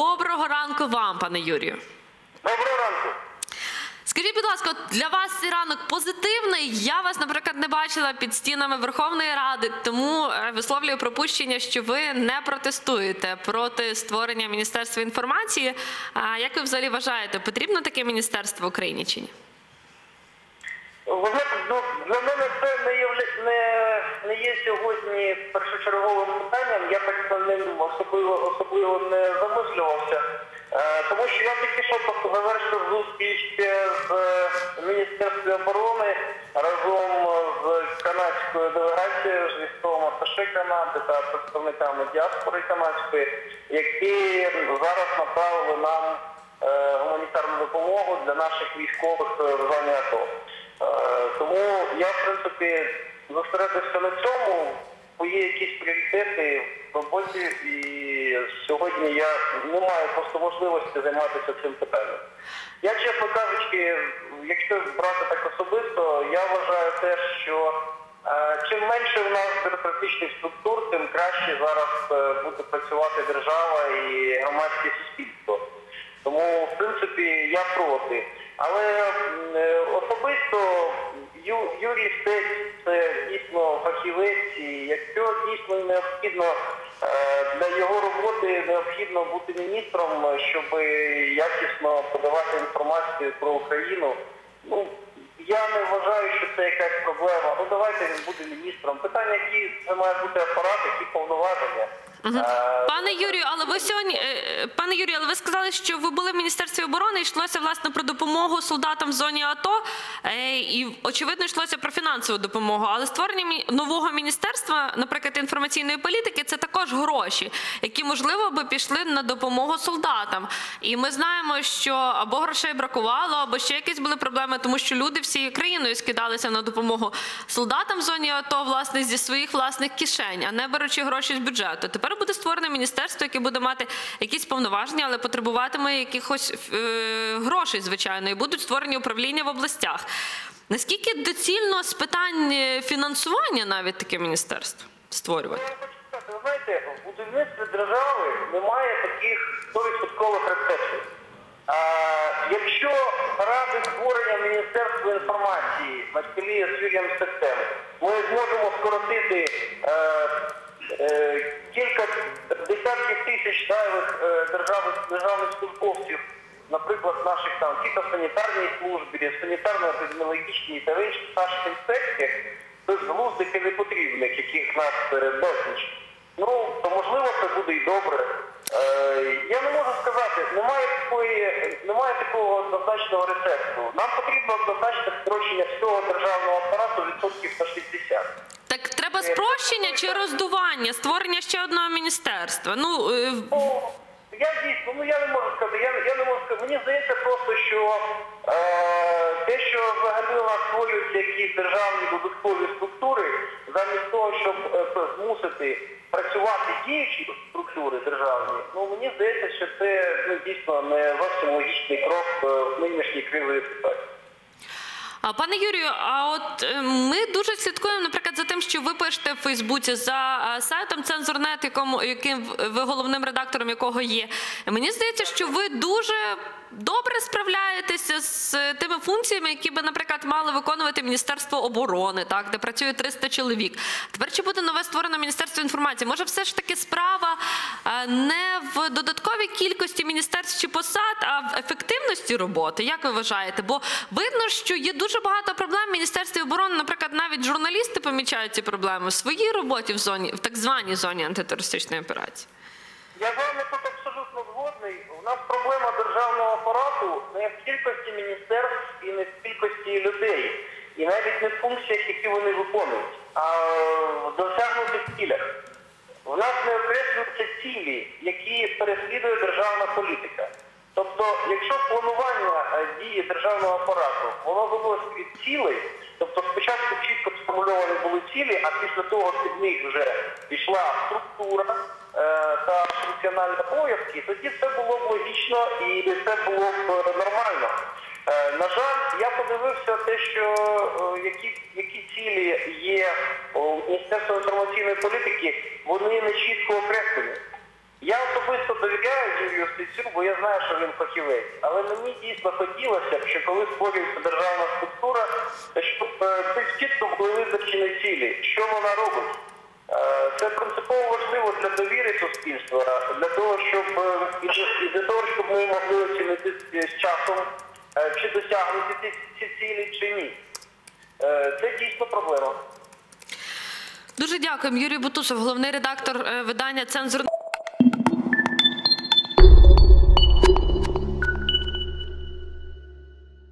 Доброго ранку вам, пане Юрію. Доброго ранку. Скажіть, будь ласка, для вас цей ранок позитивний. Я вас, наприклад, не бачила під стінами Верховної Ради, тому е, висловлюю пропущення, що ви не протестуєте проти створення міністерства інформації. А як ви взагалі вважаєте, потрібно таке міністерство в Україні чи ні? Ви знаєте, ну, для мене це не є, не, не є сьогодні першочерговим питанням. Я так ним особливо, особливо не замислювався. Е, тому що я тільки що завершив зустріч з е, Міністерством оборони разом з канадською делегацією, з військовим аташе Канади та представниками діаспори канадської, які зараз направили нам е, гуманітарну допомогу для наших військових в зоні АТО. Тому я, в принципі, зосередився на цьому, бо є якісь пріоритети в роботі, і сьогодні я не маю просто можливості займатися цим питанням. Я, чесно кажучи, якщо брати так особисто, я вважаю те, що е, чим менше в нас бюрократичних структур, тим краще зараз е, буде працювати держава і громадське суспільство. Тому, в принципі, я проти. Але е, особисто Юрій Стець це дійсно фахівець, і якщо дійсно необхідно е, для його роботи необхідно бути міністром, щоб якісно подавати інформацію про Україну. Ну я не вважаю, що це якась проблема. Ну давайте він буде міністром. Питання, які це має бути апарат, які повноваження. Е, Пане Юрію, але ви сьогодні, е, пане Юрію, але ви сказали, що ви були в міністерстві оборони, і йшлося власне про допомогу солдатам в зоні АТО, е, і очевидно йшлося про фінансову допомогу. Але створення нового міністерства, наприклад, інформаційної політики, це також гроші, які можливо би пішли на допомогу солдатам. І ми знаємо, що або грошей бракувало, або ще якісь були проблеми, тому що люди всією країною скидалися на допомогу солдатам в зоні АТО, власне, зі своїх власних кишень, а не беручи гроші з бюджету. Тепер буде створене міністерство, яке буде мати якісь повноваження, але потребуватиме якихось е, грошей, звичайно, і будуть створені управління в областях. Наскільки доцільно з питань е, фінансування навіть таке міністерство створювати? Сказати, ви знаєте, в будівництві держави немає таких 100% рецептів. А, якщо ради створення Міністерства інформації на чолі з Юрієм Стецем, ми зможемо скоротити е, кілька десятків тисяч зайвих е, державних, державних службовців, наприклад, наших там фітосанітарній службі, санітарно-епідеміологічній та в інших наших інспекціях, безглуздих і непотрібних, яких нас е, безліч. Ну, то можливо це буде і добре. Е, я не можу сказати, немає такої, немає такого однозначного рецепту. Нам потрібно однозначне скорочення всього державного апарату відсотків на 60. Так треба спрощення чи роздування, створення ще одного міністерства. Ну е, Ну, я дійсно, ну я не можу сказати, я, я не можу сказати. Мені здається просто, що е, те, що взагалі у нас створюються якісь державні додаткові структури, замість того, щоб е, змусити працювати діючі структури державні, ну мені здається, що це ну, дійсно не зовсім логічний крок е, в нинішній кризовій ситуації. Пане Юрію, а от е, ми дуже слідкуємо, наприклад, за тим, що ви пишете в Фейсбуці за е, сайтом Цензорнет, яким ви головним редактором якого є. Мені здається, що ви дуже добре справляєтеся з е, тими функціями, які би, наприклад, мало виконувати Міністерство оборони, так де працює 300 чоловік. Тепер чи буде нове створено Міністерство інформації? Може, все ж таки справа е, не в додатковій кількості міністерств чи посад, а в ефективності роботи? Як ви вважаєте? Бо видно, що є дуже багато проблем в Міністерстві оборони. Наприклад, навіть журналісти помічають ці проблеми в своїй роботі в зоні, в так званій зоні антитерористичної операції. Я з вами тут абсолютно згодний. У нас проблема державного апарату не в кількості міністерств і не в кількості людей, і навіть не в функціях, які вони виконують, а в досягнутих цілях. У нас не окреслюються цілі, які переслідує державна політика. Тобто, якщо планування е, дії державного апарату воно велось від цілей, тобто спочатку чітко сформульовані були цілі, а після того під них вже пішла структура та функціональні обов'язки, тоді все було б логічно і все було б е, нормально. Е, На жаль, я подивився те, що е, які, які цілі є у Міністерства інформаційної політики, вони не чітко окреслені. Я особисто довіряю Юрію Стецю, бо я знаю, що він фахівець. Але мені дійсно хотілося б, що коли створюється державна структура, щоб чітко були визначені цілі, що вона робить. Е, Це принципово важливо для довіри суспільства, для того, щоб е, і для- того, щоб ми могли оцінити з часом, е, чи досягнути ці, ці цілі, чи ні. Е, Це дійсно проблема. Дуже дякуємо. Юрій Бутусов, головний редактор е, видання Цензур.